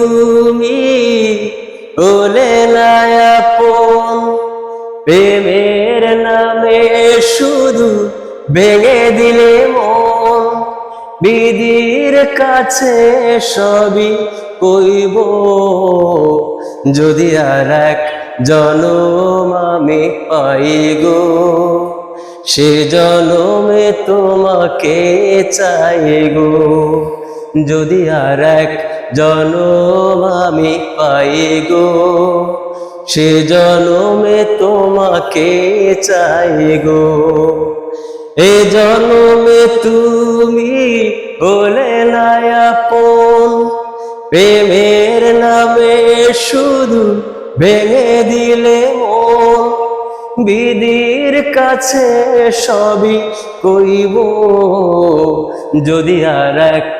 তুমি হলে নায়াপন প্রেমের নামে শুধু ভেঙে দিলে মন। বিদির কাছে সবই কইব। যদি আর এক জনম আমি পাই গো, সে জনমে তোমাকে চাই গো। যদি আর এক জনম আমি পাই গো। সে জনমে তোমাকে চাই গো। এ জনমে তুমি হলে নায়াপন প্রেমের নামে শুধু ভেঙে দিলে মন। বিধির কাছে সবই কইব। যদি আর এক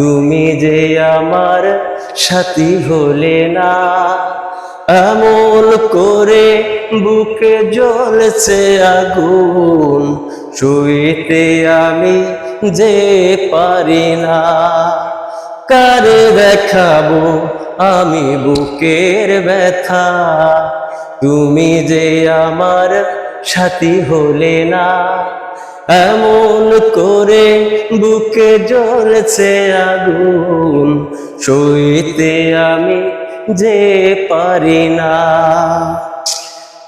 তুমি যে আমার সাথী হলে না, এমন করে বুকে জ্বলছে আগুন, শুইতে আমি যে পারি না। কারে দেখাবো আমি বুকের ব্যথা? তুমি যে আমার সাথী হলে না এমন করে বুকে জ্বলছে আগুন, সইতে আমি যে পারি না।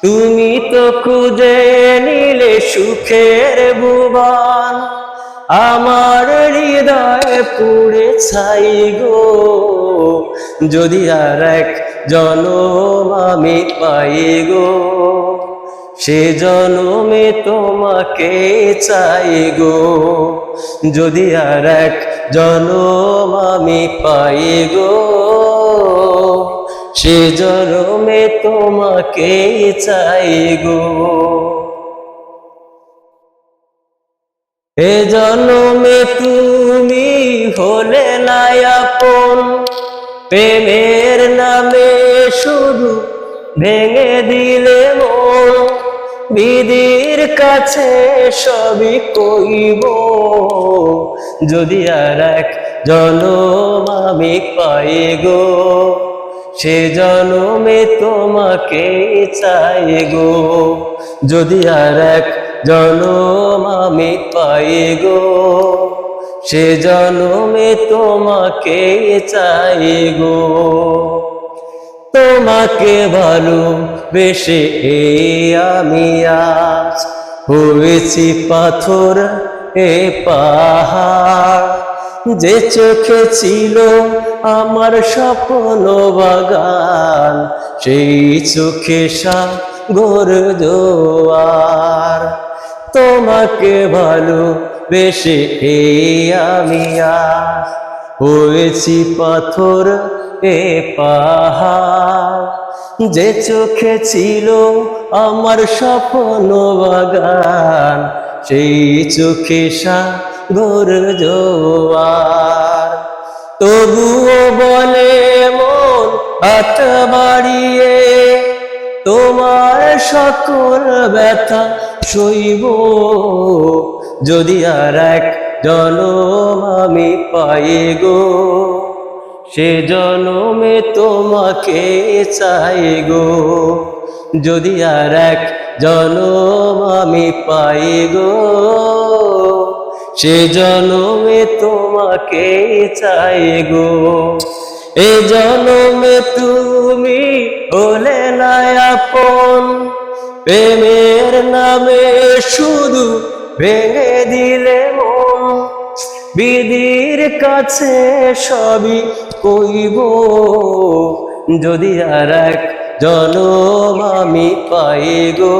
তুমি তো খুঁজে নিলে সুখের ভুবান আমার হৃদয়ে পুড়ে ছাই গো। যদি আর এক জনম আমি পাই গো। সে জনমে তোমাকে চাই গো। যদি আর এক জনম আমি পাই গো, সে জনমে তোমাকে চাই গো। এ জন্মে তুমি হলে নায়াপন, প্রেমের নামে শুধু ভেঙে দিলে মন। বিধির কাছে সবই কইব। যদি আর এক জনম আমি পাই গো, সে জনমে তোমাকে চাই গো। যদি আর এক জনম আমি পাই গো, সে জনমে তোমাকে চাই গো। তোমাকে ভালো বেশে এ আমি আজ হয়েছি পাথর, এ পাহাড়। যে চোখে ছিল আমার স্বপ্ন বাগান, সেই চোখে সাগর জোয়ার। তোমাকে ভালো বেশে এ আমি আজ হয়েছি পাথর এ পাহাড় যে চোখে ছিল আমার স্বপ্ন বাগান, সেই চোখে সাগর জোয়ার। তবুও বলে মন হাত বাড়িয়ে, তোমার সকল ব্যথা সইব। যদি আর এক জনম আমি পাই গো। সে জনমে তোমাকে চাই গো। যদি আর এক জনম আমি পাই গো, সে জনমে তোমাকে চাই গো। এ জনমে তুমি হলে নায়াপন প্রেমের নামে শুধু ভেঙে দিলে বিধির কাছে সবই কইব। যদি আর এক জনম আমি পাই গো,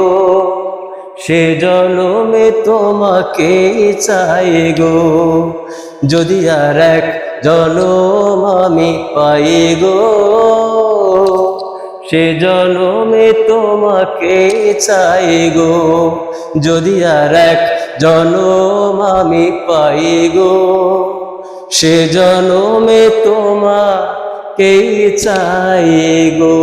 সে জনমে তোমাকে চাই গো। যদি আর এক জনম আমি পাই গো, সে জনমে তোমাকে চাই গো। যদি আর এক জনম আমি পাই গো। সে জনমে তোমাকে চাই গো।